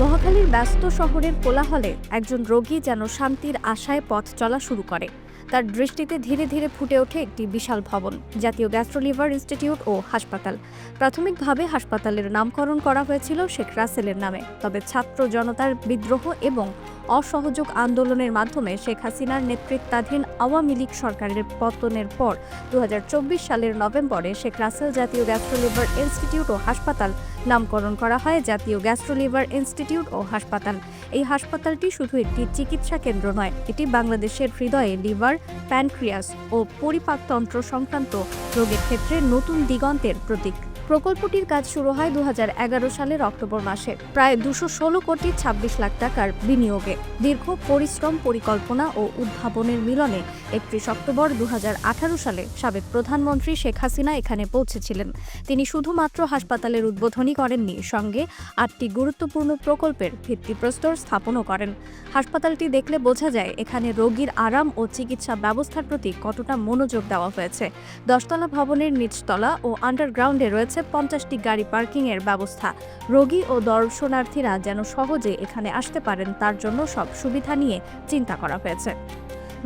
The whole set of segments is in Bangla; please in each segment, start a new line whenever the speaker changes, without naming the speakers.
মহাখালীর ব্যস্ত শহরের কোলাহলে একজন রোগী যেন শান্তির আশায় পথ চলা শুরু করে। তার দৃষ্টিতে ধীরে ধীরে ফুটে ওঠে একটি বিশাল ভবন, জাতীয় গ্যাস্ট্রোলিভার ইনস্টিটিউট ও হাসপাতাল। প্রাথমিকভাবে হাসপাতালের নামকরণ করা হয়েছিল শেখ রাসেলের নামে, তবে ছাত্র জনতার বিদ্রোহ এবং অসহযোগ আন্দোলনের মাধ্যমে শেখ হাসিনার নেতৃত্বাধীন আওয়ামী লীগ সরকারের পতনের পর দু হাজার চব্বিশ সালের নভেম্বরে শেখ রাসেল জাতীয় গ্যাস্ট্রোলিভার ইনস্টিটিউট ও হাসপাতাল নামকরণ করা হয় জাতীয় গ্যাস্ট্রোলিভার ইনস্টিটিউট ও হাসপাতাল। এই হাসপাতালটি শুধু একটি চিকিৎসা কেন্দ্র নয়, এটি বাংলাদেশের হৃদয়ে লিভার প্যানক্রিয়াস ও পরিপাকতন্ত্র সংক্রান্ত রোগের ক্ষেত্রে নতুন দিগন্তের প্রতীক। প্রকল্পটির কাজ শুরু হয় দু হাজার এগারো সালের অক্টোবর মাসে। প্রায় দুশো ষোলো কোটি ছাব্বিশ লাখ টাকার বিনিয়োগে। দীর্ঘ পরিশ্রম, পরিকল্পনা ও উদ্ভাবনের মিলনে একত্রিশ অক্টোবর দু হাজার আঠারো সালে সাবেক প্রধানমন্ত্রী শেখ হাসিনা এখানে পৌঁছেছিলেন। তিনি শুধুমাত্র হাসপাতালের উদ্বোধনী করেননি, সঙ্গে আটটি গুরুত্বপূর্ণ প্রকল্পের ভিত্তিপ্রস্তর স্থাপনও করেন। হাসপাতালটি দেখলে বোঝা যায়, এখানে রোগীর আরাম ও চিকিৎসা ব্যবস্থার প্রতি কতটা মনোযোগ দেওয়া হয়েছে। দশতলা ভবনের নিচতলা ও আন্ডারগ্রাউন্ডে রয়েছে পঞ্চাশটি গাড়ি পার্কিংয়ের ব্যবস্থা। রোগী ও দর্শনার্থীরা যেন সহজে এখানে আসতে পারেন, তার জন্য সব সুবিধা নিয়ে চিন্তা করা হয়েছে।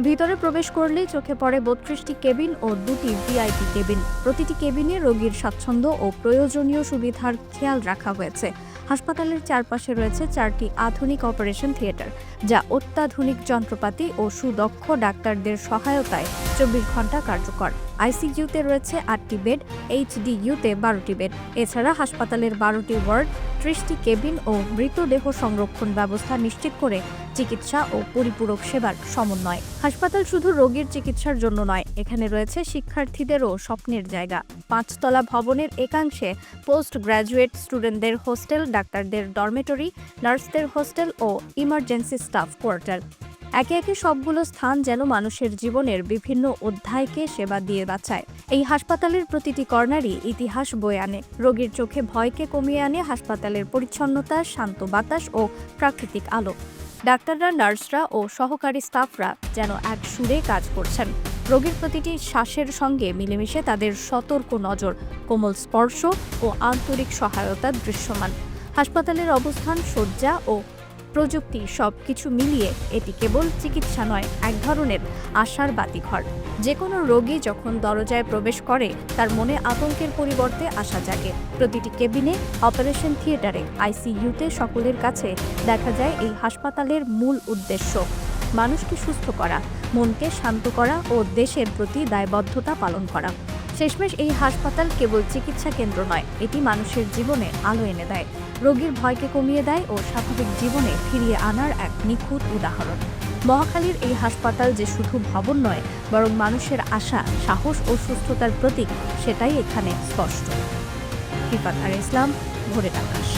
ভিতরে প্রবেশ করলেই চোখে পড়ে বত্রিশটি কেবিন ও দুটি ভিআইপি কেবিন। প্রতিটি কেবিনে রোগীর স্বাচ্ছন্দ্য ও প্রয়োজনীয় সুবিধার খেয়াল রাখা হয়েছে। হাসপাতালের চারপাশে রয়েছে চারটি আধুনিক অপারেশন থিয়েটার, যা অত্যাধুনিক যন্ত্রপাতি ও সুদক্ষ ডাক্তারদের সহায়তায় চব্বিশ ঘণ্টা কার্যকর। আইসিইউতে রয়েছে আটটি বেড, এইচডিইউতে বারোটি বেড। এছাড়া হাসপাতালের বারোটি ওয়ার্ড, ত্রিশটি কেবিন ও মৃতদেহ সংরক্ষণ ব্যবস্থা নিশ্চিত করে চিকিৎসা ও পরিপূরক সেবার সমন্বয়। হাসপাতাল শুধু রোগীর চিকিৎসার জন্য নয় এখানে রয়েছে শিক্ষার্থীদেরও স্বপ্নের জায়গা। পাঁচতলা ভবনের একাংশে পোস্ট গ্র্যাজুয়েট স্টুডেন্টদের হোস্টেল, ডাক্তারদের ডরমেটরি, নার্সদের হোস্টেল ও ইমার্জেন্সি স্টাফ কোয়ার্টার। একে একে সবগুলো স্থান যেন মানুষের জীবনের বিভিন্ন অধ্যায়কে সেবা দিয়ে বাঁচায়। এই হাসপাতালের প্রতিটি কর্নারই ইতিহাস বয়ে আনে। রোগীর চোখে ভয়কে কমিয়ে আনে হাসপাতালের পরিচ্ছন্নতা, শান্ত বাতাস ও প্রাকৃতিক আলো। ডাক্তাররা, নার্সরা ও সহকারী স্টাফরা যেন এক সুরে কাজ করছেন। রোগীর প্রতিটি শ্বাসের সঙ্গে মিলেমিশে তাদের সতর্ক নজর, কোমল স্পর্শ ও আন্তরিক সহায়তা দৃশ্যমান। হাসপাতালের অবস্থান, শয্যা ও প্রযুক্তি সব কিছু মিলিয়ে এটি কেবল চিকিৎসা নয়, এক ধরনের আশার বাতিঘর। যে কোনো রোগী যখন দরজায় প্রবেশ করে, তার মনে আতঙ্কের পরিবর্তে আশা জাগে। প্রতিটি কেবিনে, অপারেশন থিয়েটারে, আইসিইউতে সকলের কাছে দেখা যায় এই হাসপাতালের মূল উদ্দেশ্য। মানুষকে সুস্থ করা, মনকে শান্ত করা ও দেশের প্রতি দায়বদ্ধতা পালন করা। শেষমেশ এই হাসপাতাল কেবল চিকিৎসা কেন্দ্র নয়, এটি মানুষের জীবনে আলো এনে দেয়। রোগীর ভয়কে কমিয়ে দেয় ও স্বাভাবিক জীবনে ফিরিয়ে আনার এক নিখুঁত উদাহরণ। মহাখালীর এই হাসপাতাল যে শুধু ভবন নয়, বরং মানুষের আশা, সাহস ও সুস্থতার প্রতীক, সেটাই এখানে স্পষ্ট। আর ইসলাম, ভোরের আকাশ।